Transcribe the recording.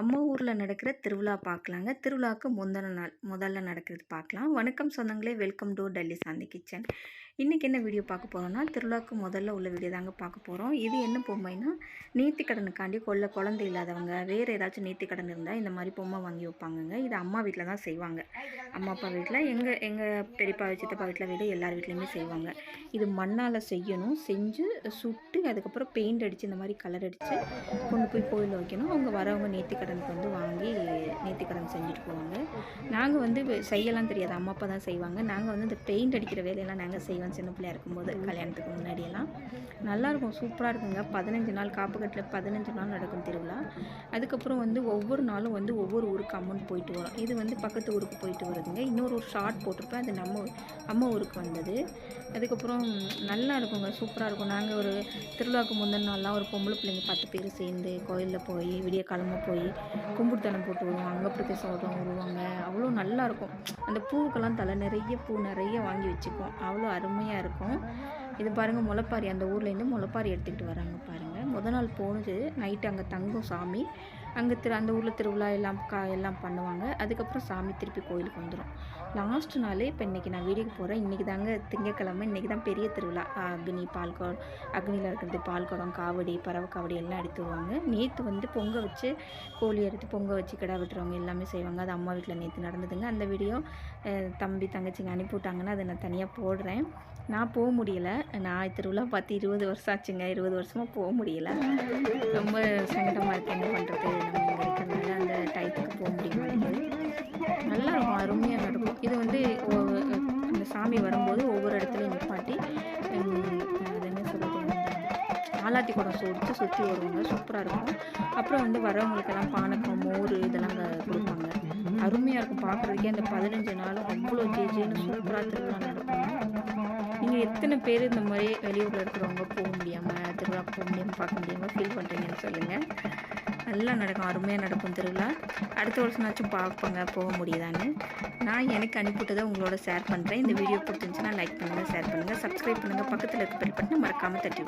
நம்ம ஊரில் நடக்கிற திருவிழா பார்க்கலாங்க திருவிழாவுக்கு முந்தின நாள் முதல்ல நடக்கிறது பார்க்கலாம் வணக்கம் சொந்தங்களே welcome to Delhi Shanthi kitchen. இன்றைக்கி என்ன வீடியோ பார்க்க போகிறோம்னா திருவிழாவுக்கு முதல்ல உள்ள வீடியோ தாங்க பார்க்க போகிறோம் இது என்ன பொம்மைனா நீத்தி கடனுக்காண்டி கொள்ள குழந்தை இல்லாதவங்க வேறு ஏதாச்சும் நீத்தி கடன் இருந்தால் இந்த மாதிரி பொம்மை வாங்கி வைப்பாங்கங்க. இது அம்மா வீட்டில் தான் செய்வாங்க. அம்மா அப்பா வீட்டில் எங்கள் எங்கள் பெரியப்பா சித்தப்பா வீட்டில் வீடு எல்லார் வீட்லேயுமே செய்வாங்க. இது மண்ணால் செய்யணும். செஞ்சு சுட்டு அதுக்கப்புறம் பெயிண்ட் அடித்து இந்த மாதிரி கலர் அடித்து கொண்டு போய் கோயிலில் வைக்கணும். அவங்க வரவங்க நேர்த்தி கடனுக்கு வந்து வாங்கி நேர்த்திக்கடன் செஞ்சுட்டு போவாங்க. நாங்கள் வந்து செய்யலாம் தெரியாது. அம்மா அப்பா தான் செய்வாங்க. நாங்கள் வந்து இந்த பெயிண்ட் அடிக்கிற வேலையெல்லாம் நாங்கள் செய்வோம் சின்ன பிள்ளையா இருக்கும்போது கல்யாணத்துக்கு முன்னாடியெல்லாம். நல்லாயிருக்கும் சூப்பராக இருக்குங்க. பதினஞ்சு நாள் காப்புக்கட்டில் பதினஞ்சு நாள் நடக்கும் திருவிழா. அதுக்கப்புறம் வந்து ஒவ்வொரு நாளும் வந்து ஒவ்வொரு ஊருக்கு அம்மன் போயிட்டு வரும். இது வந்து பக்கத்து ஊருக்கு போயிட்டு வருதுங்க. இன்னொரு ஒரு ஷார்ட் போட்டிருப்பேன். அது நம்ம அம்மா ஊருக்கு வந்தது. அதுக்கப்புறம் நல்லா இருக்குங்க. சூப்பராக இருக்கும். நாங்கள் ஒரு திருவிழாவுக்கு முந்தின நாள்லாம் ஒரு பொம்பளை பிள்ளைங்க பத்து பேர் சேர்ந்து கோயிலில் போய் விடிய காலமாக போய் கும்புடுத்தனம் போட்டு வருவோம். அங்கே பிரதேசம் வருவோம் வருவாங்க. அவ்வளோ நல்லாயிருக்கும். அந்த பூவுக்கெல்லாம் தலை நிறைய பூ நிறைய வாங்கி வச்சுக்குவோம் அவ்வளோ அருமையாக இருக்கும். இது பாருங்கள் முளைப்பாரி. அந்த ஊர்லேருந்து முளைப்பாரி எடுத்துக்கிட்டு வராங்க பாருங்கள் முத நாள் போனது நைட்டு அங்கே தங்கும் சாமி. அங்கே திரு அந்த ஊரில் திருவிழா எல்லாம் கா எல்லாம் பண்ணுவாங்க. அதுக்கப்புறம் சாமி திருப்பி கோயிலுக்கு வந்துடும் லாஸ்ட் நாள் இப்போ இன்றைக்கி நான் வீடியோக்கு போகிறேன் இன்றைக்கி தாங்க திங்கக்கிழமை. இன்றைக்கி தான் பெரிய திருவிழா. அக்னி பால்குடம் அக்னியில் இருக்கிறது பால்குடம் காவடி பறவை காவடி எல்லாம் எடுத்து வருவாங்க. நேற்று வந்து பொங்க வச்சு கோழி எடுத்து பொங்க வச்சு கிடா வெட்டுறவங்க எல்லாமே செய்வாங்க. அது அம்மா வீட்டில் நேற்று நடந்ததுங்க. அந்த வீடியோ தம்பி தங்கச்சிங்க அனுப்பிவிட்டாங்கன்னா அதை நான் தனியாக போடுறேன். நான் போக முடியலை. நான் திருவிழா பார்த்து இருபது வருஷம் ஆச்சுங்க. இருபது வருஷமாக போக முடியலை. ரொம்ப சங்கடமாக இருக்கு. என்ன பண்ணுறது இது வந்து அந்த சாமி வரும்போது ஒவ்வொரு இடத்துலையும் நிப்பாட்டி அது என்ன சொல்கிறது ஆலாத்தி குடம் சுற்றி சுற்றி வருவாங்க. சூப்பராக இருக்கும். அப்புறம் வந்து வரவங்களுக்கெல்லாம் பானக்கம் மோர் இதெல்லாம் கொடுப்பாங்க. அருமையாக இருக்கும் பார்க்குறதுக்கே அந்த பதினஞ்சு நாளும் அவ்வளோ ஜேஜேன்னு சூப்பராக திருவிழா நடக்கும். நீங்கள் எத்தனை பேர் இந்த மாதிரி வெளியூரில் இருக்கிறவங்க போக முடியாமல் திருவிழா போக முடியாமல் பார்க்க முடியாமல் ஃபீல் பண்ணுறீங்கன்னு சொல்லுங்கள் நல்லா நடக்கும் அருமையாக நடக்கும் திருவிழா. அடுத்த வருஷம்னாச்சும் பார்ப்போங்க போக முடியுதான்னு. நான் எனக்கு அனுப்பிவிட்டதை உங்களோட ஷேர் பண்ணுறேன் இந்த வீடியோ பிடிச்சிருந்துச்சுன்னா லைக் பண்ணுங்கள் ஷேர் பண்ணுங்கள் சப்ஸ்கிரைப் பண்ணுங்கள் பக்கத்தில் இருக்க பெல் பட்டனை மறக்காமல் தட்டி